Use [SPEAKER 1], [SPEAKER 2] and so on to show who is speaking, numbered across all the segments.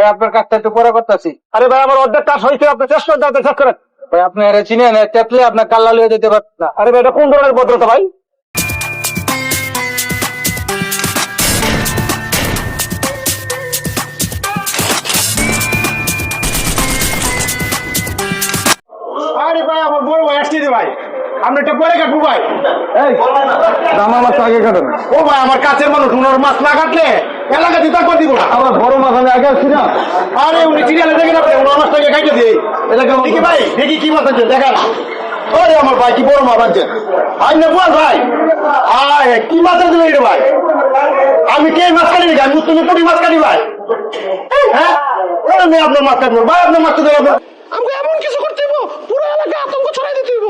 [SPEAKER 1] ভাই আপনার কাজটা একটু পরে করতেছি।
[SPEAKER 2] আরে ভাই আমার অর্ধেক কাজ হয়েছে আপনি শেষ করে দাও শেষ করেন।
[SPEAKER 1] ভাই আপনি এর চিনেন আপনার কাল্লা লিয়ে যেতে পারত না।
[SPEAKER 2] আরে ভাই এটা কোন ধরনের ভদ্রতা ভাই? আরে ভাই আমার বড় ভাই আসছে ভাই। পরে কাটবো ভাই। এই
[SPEAKER 3] আমার মাছ আগে কাটে
[SPEAKER 2] ও ভাই আমার কাছের মানুষ উনার মাছ না কাটলে এলাকা দিতে করে দিব না
[SPEAKER 3] আমার বড় মাছ আমি আগে আসছি না
[SPEAKER 2] আরে উনি সিরিয়ালে দেখেন আপনি উনার মাছটাকে কাটে দিয়ে এলাকা দেখি ভাই। দেখি কি মাছ আছে ওরে আমার ভাই কি বড় মাছ আছে। আই না বল ভাই। আয় কি মাছ আছে রে ভাই? আমি কে মাছ কাটি নি তুমি পুরি মাছ কাটি ভাই? হ্যাঁ? ওরে মেয়ে আপনার মাছ কাটবো। ভাই আপনার মাছ কাটবো আমাকে এমন কিছু করতে হইব? পুরো এলাকায় আতঙ্ক ছড়াই দিতে হইব।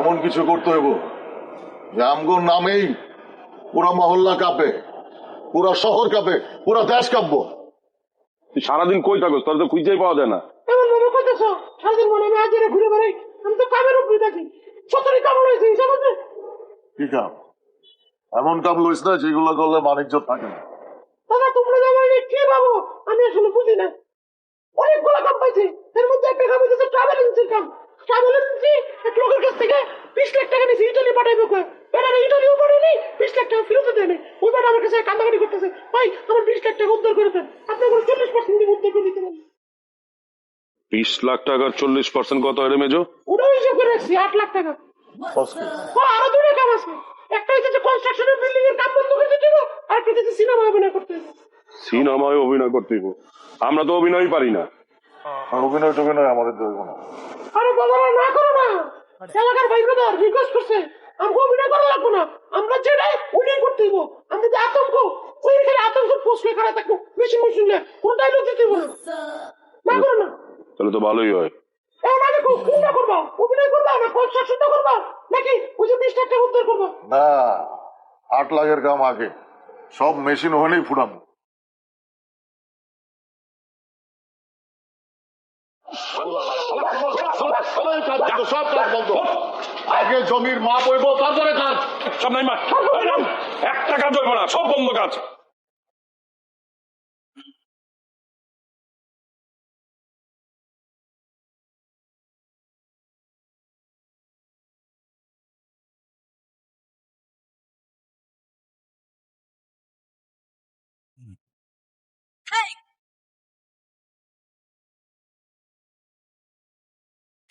[SPEAKER 4] এমন কিছু করতে হইব যে আমগোর নামেই পুরা মহল্লা কাঁপে পুরা শহর কাঁপে পুরা দেশ কাঁপবো।
[SPEAKER 5] তুই সারাদিন কই থাকো তোর তো খুঁজেই পাওয়া যায় না।
[SPEAKER 6] এমন ভাবে করতেছো সারাদিন মনে আমি আজকে ঘুরে বেড়াই। আমি তো কামের উপরে থাকি। সতেরো কামড় হয়েছে হিসাব আছে?
[SPEAKER 4] কি কাম? এমন কাম লইস না যেগুলো করলে মানিজ্য থাকে না।
[SPEAKER 6] দাদা তোমরা যেমন কে পাবো আমি আসলে বুঝি না। অনেকগুলো কাম পাইছি। এর মধ্যে একটা কাম হচ্ছে ট্রাভেল এজেন্সির কাম। ট্রাভেল এজেন্সি এক লোকের কাছ থেকে বিশ লাখ টাকা নিয়েছে ইটালি পাঠাইবে কয়ে বেড়ারে পাঠায়নি বিশ লাখ টাকা ফেরত দেয়নি ওই বেড়া আমার কাছে কান্দাকাটি করতেছে। ভাই আমার বিশ লাখ টাকা উদ্ধার করে দেন। চল্লিশ পার্সেন্ট উদ্ধার করে দিতে পারেন।
[SPEAKER 5] বিশ লাখ টাকার চল্লিশ পার্সেন্ট কত হয় রে মেজো?
[SPEAKER 6] ওটাও হিসাব করে রাখছি আট লাখ টাকা। ও আরও দুটো কাম আছে। একটা হচ্ছে কনস্ট্রাকশনের বিল্ডিং এর কাম বন্ধ করে দিতে আর একটা হচ্ছে সিনেমা অভিনয় করতে
[SPEAKER 5] সিনেমায় অভিনয় করতে। আমরা তো অভিনয় পারি না।
[SPEAKER 4] আর অভিনয় টভিনয় আমাদের দেবো না।
[SPEAKER 6] আরে বাবারা না করো না। এলাকার ভাই ব্রাদার রিকোয়েস্ট করছে আমাকে অভিনয় করা লাগবে না। আমরা যেটাই ওইটাই করতে হইব আমরা যে আতঙ্ক ওই খালি আতঙ্ক পোস্ট খারাপ থাকব বেশি মুখ শুনলে কোনো ডায়লগ দিতে হইব না। না করো না।
[SPEAKER 5] তাহলে তো ভালোই হয়।
[SPEAKER 6] এখন আমি কো- কোনটা করবা? অভিনয় করবা না কনস্ট্রাকশনটা করবা? নাকি ওই যে বিশ লাখ টাকা উদ্ধার করবা?
[SPEAKER 4] না আট লাখের কাম আগে। সব মেশিন হলেই ফুরাবো সব কাজ বন্ধ আগে জমির মাপ হইব তারপরে কাজ।
[SPEAKER 5] সব নাই মা একটা কাজ হইব না সব বন্ধ কাজ।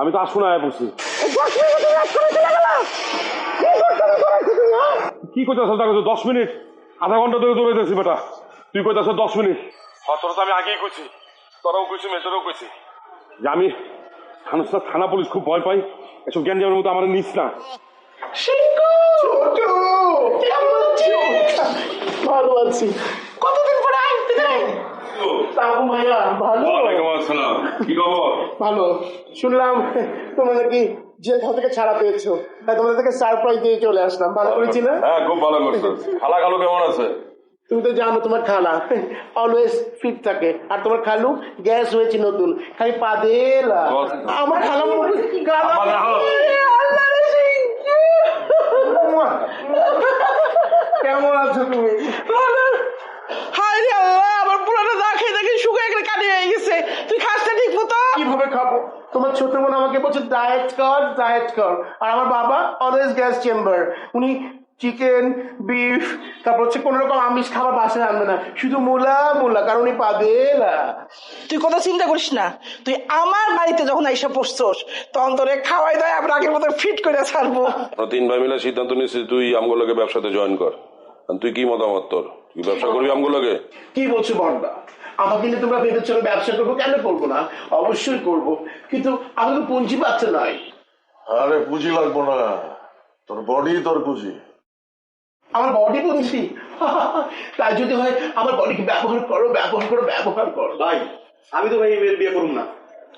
[SPEAKER 4] আমি
[SPEAKER 5] তো আসুন আয় বলছি কি কইতেছ দেখো দশ মিনিট? আধা ঘণ্টা ধরে দৌড়াইতেছি বেটা। তুই কইতেছ দশ মিনিট। হ্যাঁ তোরা তো আমি আগেই কইছি। তোরাও কইছি মেজরও কইছি। যে আমি থানা থানা পুলিশ খুব ভয় পাই। এসব জ্ঞান যাওয়ার মতো আমার নিস না।
[SPEAKER 6] ভালো আছি। কতদিন পরে আসতে তাবু ভাইয়া ভালো।
[SPEAKER 5] আসসালাম। কি খবর?
[SPEAKER 6] ভালো। শুনলাম তোমরা নাকি জেল থেকে ছাড়া পেয়েছ তাই তোমাদের থেকে সারপ্রাইজ দিয়ে চলে আসলাম। ভালো করেছি না
[SPEAKER 5] হ্যাঁ খুব ভালো করছ। খালা খালু কেমন আছে?
[SPEAKER 6] তুমি তো জানো তোমার খালা অলওয়েজ ফিট থাকে। আর তোমার খালু গ্যাস হয়েছে নতুন খালি পাদেলা আমার খালা। কেমন আছো তুমি? হায় রে আল্লাহ আমার পুরানো দা খেয়ে দেখে শুকিয়ে গেলে কাটি হয়ে গেছে তুই খাসটা ঠিক মতো কীভাবে খাব তোমার ছোট বোন আমাকে বলছে ডায়েট কর ডায়েট কর। আর আমার বাবা অলওয়েজ গ্যাস চেম্বার উনি চিকেন বিফ তারপর হচ্ছে কোনো রকম আমিষ খাবার বাসায় আনবে না। শুধু মূলা মূলা কারণ উনি পাবেলা
[SPEAKER 7] তুই কথা চিন্তা করিস না। তুই আমার বাড়িতে যখন এসে পড়ছস তখন তোরে খাওয়াই দাওয়াই আমরা আগের মতো ফিট করে ছাড়বো।
[SPEAKER 5] তিন ভাই মিলে সিদ্ধান্ত নিয়েছি তুই আমগুলোকে ব্যবসাতে জয়েন কর। তুই কি মতামত তোর? তুই ব্যবসা করবি আমগুলোকে?
[SPEAKER 6] কি বলছো বড়দা আমাকে নিয়ে তোমরা ভেবেছো আমি ব্যবসা করব? কেন করব না? অবশ্যই করব। কিন্তু আমি তো পুঁজি পাচ্ছে নাই
[SPEAKER 4] আরে পুঁজি লাগবো না। তোর বডি তোর পুঁজি।
[SPEAKER 6] আমার বডি পুঁজি? তাই যদি হয় আমার বডিকে ব্যবহার করো ব্যবহার করো ব্যবহার করো।
[SPEAKER 2] ভাই আমি তো ভাই বিয়ে করুম না।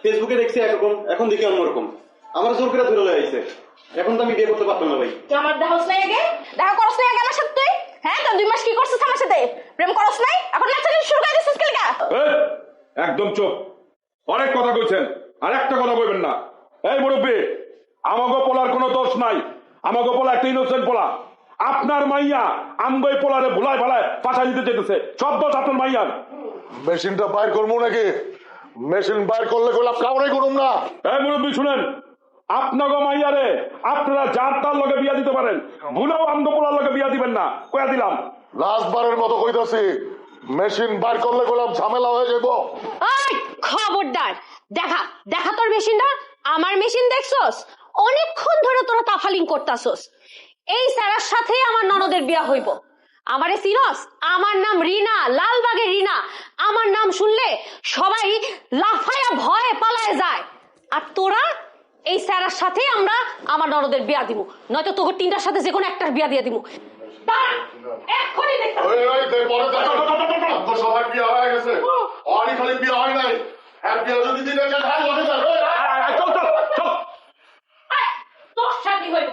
[SPEAKER 3] ফেসবুকে দেখছি একরকম এখন দেখি অন্যরকম। আমার জোর করে ধরে লয়ে আইছে এখন তো আমি বিয়ে করতে পারতাম না ভাই।
[SPEAKER 8] আমার নাই আগে? দেখা করস নাই আগে আমার সাথে তুই? হ্যাঁ তো দুই মাস কি করছিস আমার সাথে? প্রেম করস নাই? এখন নাচানাচি শুরু করে দিছিস কেলকা
[SPEAKER 5] একদম চুপ। অনেক কথা কইছেন আর একটা কথা কইবেন না। এই মুরব্বী আমাগো পোলার কোনো দোষ নাই। আমাগো পোলা একটা ইনোসেন্ট পোলা। আপনার মাইয়া আমগই পোলারে ভুলায় ভালায় পাশা দিতে যেতেছে সব দোষ আপনার মাইয়ার।
[SPEAKER 4] মেশিনটা বাইর করব নাকি? মেশিন বাইর করলে গোলাপ কামড়াই করুম না।
[SPEAKER 5] এই মুরব্বী শুনেন আপনাগো মাইয়ারে আপনারা যার তার লগে বিয়া দিতে পারেন ভুলেও আমগো লগে বিয়া দিবেন না কয়া দিলাম।
[SPEAKER 4] লাস্ট বারের মতো কইতাছি মেশিন বাইর করলে গোলাপ ঝামেলা হয়ে যাব
[SPEAKER 8] ওই খবরদার দেখা দেখা তোর মেশিনটা আমার মেশিন দেখছস? অনেকক্ষণ ধরে তোরা তাফালিং করতাছস। এই স্যারের সাথে আমার ননদের বিয়া হইব। আমারে সিনস আমার নাম রিনা লালবাগের রিনা। আমার নাম শুনলে সবাই লাফায়া ভয়ে পালায় যায়। আর তোরা এই স্যারের সাথে আমরা আমার নরদের বিয়া দিব নয়তো তোকে তিনটার সাথে যে কোনো একটার বিয়া দিয়ে দিব দাঁড়া, এক্ষুনি দেখতে
[SPEAKER 4] ওই, ওই, দে, আপনার সবার বিয়ে হয়ে গেছে। অনেক খালি বিয়ে হয় নাই। এক বিয়ে যদি দিতে চান হ্যাঁ বলে যান। ওই, আয়, আয়,
[SPEAKER 5] চল চল চল।
[SPEAKER 8] আয়, তোর সাথে হইব।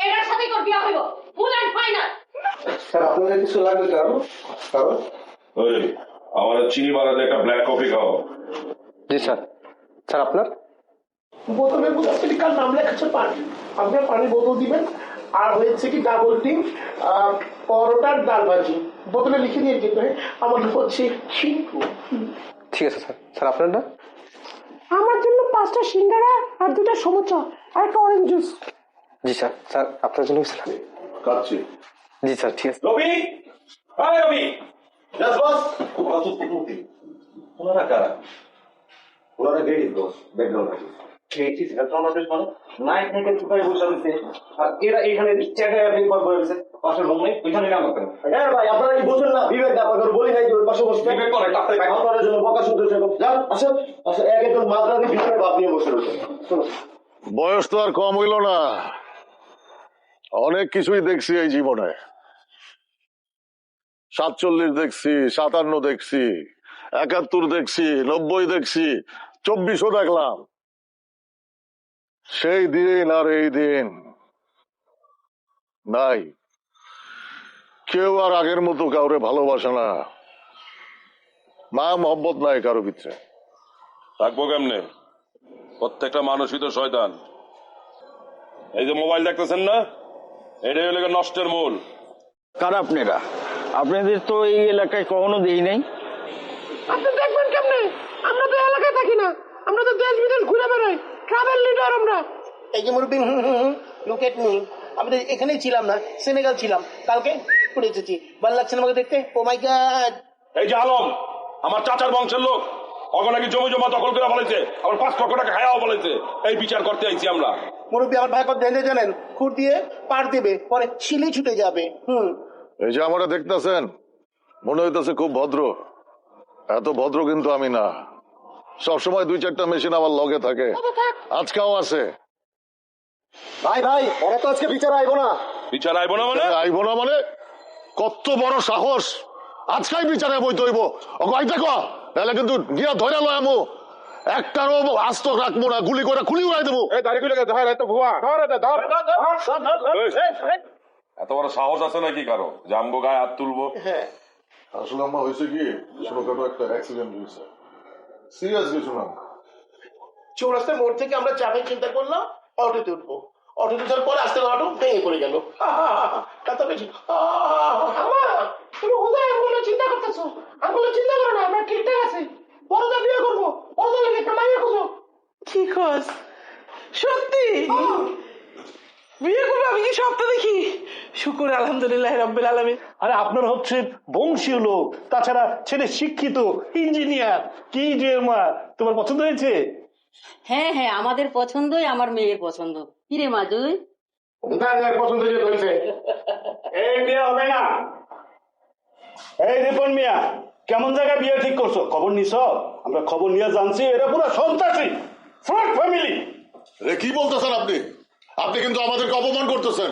[SPEAKER 8] এটার সাথে তোর বিয়া হইব। ফুল এন্ড ফাইনাল
[SPEAKER 3] স্যার আপনাদের কিছু লাগবে কারও? কারও?
[SPEAKER 5] ওই আমার চিনি বাড়াতে একটা ব্ল্যাক কফি খাও
[SPEAKER 3] জি স্যার। স্যার আপনার?
[SPEAKER 6] বোতলের মধ্যে কার নাম লেখা আছে? পানি। আপনার পানি বোতল দিবেন। আর হয়েছে কি ডাবল টিম পরোটার ডাল ভাজি। বোতলে লিখে দিয়ে কিন্তু? আমার নাম হচ্ছে শিঙ্কু
[SPEAKER 3] ঠিক আছে স্যার। স্যার আপনার না
[SPEAKER 6] আমার জন্য পাঁচটা সিঙ্গারা আর দুটা সমুচা আর একটা অরেঞ্জ জুস
[SPEAKER 3] জি স্যার। স্যার আপনার জন্য স্যার
[SPEAKER 4] খাচ্ছি
[SPEAKER 3] জি স্যার ঠিক আছে।
[SPEAKER 5] রবি! আয় রবি!
[SPEAKER 2] Yes, boss. ওরা তো ওনারা কারা? ওনারা গেটিস বস ব্যাকগ্রাউন্ড আছে গেটিস মানে নাইট নাইটের চুপাই বসে আছে? আর এরা এখানে চ্যাটে আপনি করে আছে পাশের রুম নেই ওইখানে নাম কেন হ্যাঁ ভাই আপনারা কি বুঝুন না? বিবেক না আপনাদের বলি নাই যে ওই পাশে বসতে বিবেক করে আপনারা জন্য বকা শুনতে যান আসেন। আসেন এক একজন মাঝরাতে ভিতরে বাপ নিয়ে বসে রয়েছে।
[SPEAKER 4] বয়স তো আর কম হইল না। অনেক কিছুই দেখছি এই জীবনে। সাতচল্লিশ দেখছি সাতান্ন দেখছি একাত্তর দেখছি নব্বই দেখছি চব্বিশও দেখলাম। সেই দিন আর এই দিন নাই। কেউ আর আগের মতো কাউরে ভালোবাসে না। মা মহব্বত নাই কারও ভিতরে।
[SPEAKER 5] থাকব কেমনে? প্রত্যেকটা মানুষই তো শয়তান। এই যে মোবাইল দেখতেছেন না? এটাই হলো নষ্টের মূল।
[SPEAKER 3] কার আপনারা? আপনাদের তো এই এলাকায় কখনো দেই নাই?
[SPEAKER 6] আপনি দেখবেন কেমনে? আমরা তো এলাকায় থাকি না। আমরা তো দেশ বিদেশ ঘুরে বেড়াই। ট্রাভেল লিডার আমরা। এই যে মুরব্বী লুক এট মি আমি তো এখানেই ছিলাম না সেনেগাল ছিলাম কালকে ঘুরে এসেছি। ভালো লাগছে না আমাকে দেখতে? ও মাই গড
[SPEAKER 5] এই যে আলম আমার চাচার বংশের লোক অগো নাকি জমি জমা দখল করে ফেলেছে আবার পাঁচ লক্ষ টাকা খায়াও ফেলেছে এই বিচার করতে আইছি আমরা।
[SPEAKER 6] মুরব্বী আমার ভাই কত দেন জানেন? খুঁট দিয়ে পার দেবে পরে ছিলি ছুটে যাবে হুম।
[SPEAKER 4] এই যে আমরা দেখতেছেন মনে হইতেছে খুব ভদ্র। এত ভদ্র কিন্তু আমি না। সবসময় দুই চারটা মেশিন আমার লগে থাকে। আজকাও আছে।
[SPEAKER 2] ভাই ভাই ওরা তো আজকে বিচার আইবো না।
[SPEAKER 5] বিচার আইব না মানে?
[SPEAKER 4] আইব না মানে? কত বড় সাহস। আজকাই বিচারে বইতে হইব অগাই দেখো তাহলে কিন্তু গিয়া ধরে লয় আমু। একটারও আস্ত রাখব না গুলি করে খুলি উড়াই দেবো।
[SPEAKER 5] এত বড় সাহস আছে নাকি কারও? যে আমগো গায়ে হাত তুলবো।
[SPEAKER 4] আসলে আমার হয়েছে কি ছোটখাটো একটা অ্যাক্সিডেন্ট হয়েছে। সিরিয়াস কিছু না।
[SPEAKER 6] চৌরাস্তার মোড় থেকে আমরা চিন্তা করলাম অটোতে উঠবো। অটোতে উঠার পর আস্তে অটো ভেঙে পড়ে গেল। বেশি তুমি কোথায়? আঙ্গুলো চিন্তা করতেছো। আঙ্গুলো চিন্তা করো না আমরা ঠিকঠাক আছি। বড়দা বিয়ে করব বড়দা লেগে একটা মাইয়া খুঁজো। কি খোঁজ সত্যি? বিয়ে করব আমি কি স্বপ্ন দেখি? শুকুর আলহামদুলিল্লাহ রব্বিল আলমী
[SPEAKER 2] আরে আপনার হচ্ছে বংশীয় লোক তাছাড়া ছেলে শিক্ষিত ইঞ্জিনিয়ার। কি যে মা তোমার পছন্দ হয়েছে?
[SPEAKER 9] হ্যাঁ হ্যাঁ আমাদের পছন্দই আমার মেয়ের পছন্দ। কিরে মা তুই?
[SPEAKER 6] পছন্দ যে হয়েছে
[SPEAKER 2] এই বিয়ে হবে না। এই রিপন মিয়া কেমন জায়গায় বিয়ে ঠিক করছ? খবর নিছ? আমরা খবর নিয়ে জানছি এরা পুরো সন্ত্রাসী ফ্রড ফ্যামিলি।
[SPEAKER 4] কি বলতেছেন আপনি? আপনি কিন্তু আমাদেরকে অপমান করতেছেন।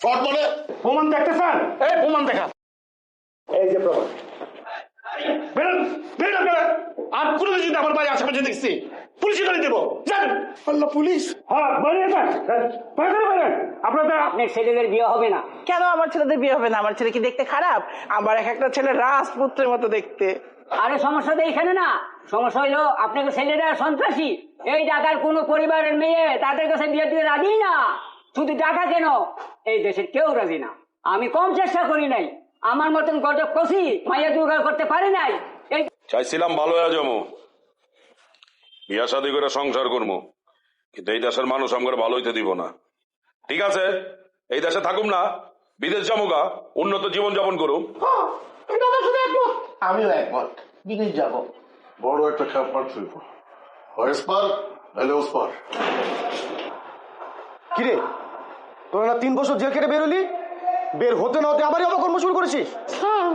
[SPEAKER 4] ফ্রড মানে?
[SPEAKER 2] প্রমাণ দেখতেছেন এই প্রমাণ দেখা এই যে প্রমাণ। বেরোন বেরোন বেরোন আর কোনো কিছু
[SPEAKER 10] আমার বাড়ির আশেপাশে দেখছি পুলিশে করে দেবো। যান। আল্লাহ পুলিশ?
[SPEAKER 5] হ্যাঁ বাইরে বাইরে আপনাদের
[SPEAKER 9] আপনার ছেলেদের বিয়ে হবে না।
[SPEAKER 7] কেন আমার ছেলেদের বিয়ে হবে না? আমার ছেলে কি দেখতে খারাপ? আমার এক একটা ছেলে রাজপুত্রের মতো দেখতে।
[SPEAKER 9] আরে সমস্যা তো এখানে না। সমস্যা হইল আপনাকে ছেলেরা সন্ত্রাসী? এই কোন পরিবারের মেয়ে তাদের কাছে বিয়ে দিতে রাজি না। শুধু ঢাকা কেন? এই দেশের কেউ রাজি না। আমি কম চেষ্টা করি নাই। আমার মতন গজব কষি মাইয়া জোগাড় করতে পারি নাই। এই
[SPEAKER 5] চাইছিলাম ভালো হয়ে বিয়া শাদি করে সংসার করব। কিন্তু এই দেশের মানুষ আমাকে ভালো হইতে দিব না। ঠিক আছে? এই দেশে থাকুম না। বিদেশ যাব গা। উন্নত জীবন যাপন করুম
[SPEAKER 10] আমিও একমত। বিদেশ যাব।
[SPEAKER 4] বড় একটা খ্যাপ মারছে এসপার নাহলে ওসপার
[SPEAKER 2] কিরে তোরা না তিন বছর জেল কেটে বেরোলি? বের হতে না হতে আবারই অপকর্ম শুরু করেছিস?
[SPEAKER 10] স্যার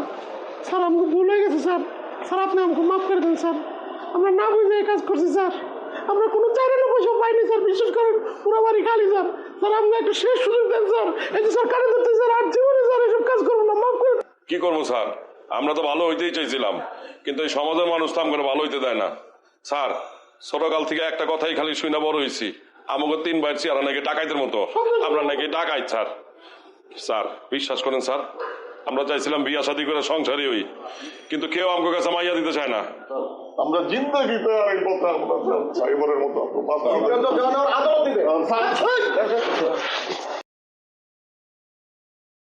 [SPEAKER 10] স্যার আমাকে ভুল হয়ে গেছে স্যার। স্যার আপনি আমাকে মাফ করে দেন স্যার। আমরা না বুঝে এই কাজ করছি স্যার। আমরা কোনো চাইলে পয়সা পাইনি স্যার। বিশেষ করে পুরো বাড়ি খালি স্যার। স্যার আপনি একটা শেষ সুযোগ দেন স্যার। এই যে স্যার কানে ধরতে স্যার আর জীবনে স্যার এসব কাজ করব না মাফ করে
[SPEAKER 5] কি করব স্যার? আমরা তো ভালো হইতেই চাইছিলাম কিন্তু এই সমাজের মানুষ তো আমাকে ভালো হইতে দেয় না। স্যার ছোটকাল থেকে একটা কথাই খালি শুনে বড় হয়েছি আমাকে তিন ভাইয়ের চেয়ারা নাকি ডাকাইতের মতো। আমরা নাকি ডাকাইত স্যার। স্যার বিশ্বাস করেন স্যার আমরা চাইছিলাম বিয়া শাদি করে সংসারই হই কিন্তু কেউ আমাকে কাছে মাইয়া দিতে চায় না।
[SPEAKER 4] আমরা জিন্দগিতে আর এই কথা আমরা সাইবারের মতো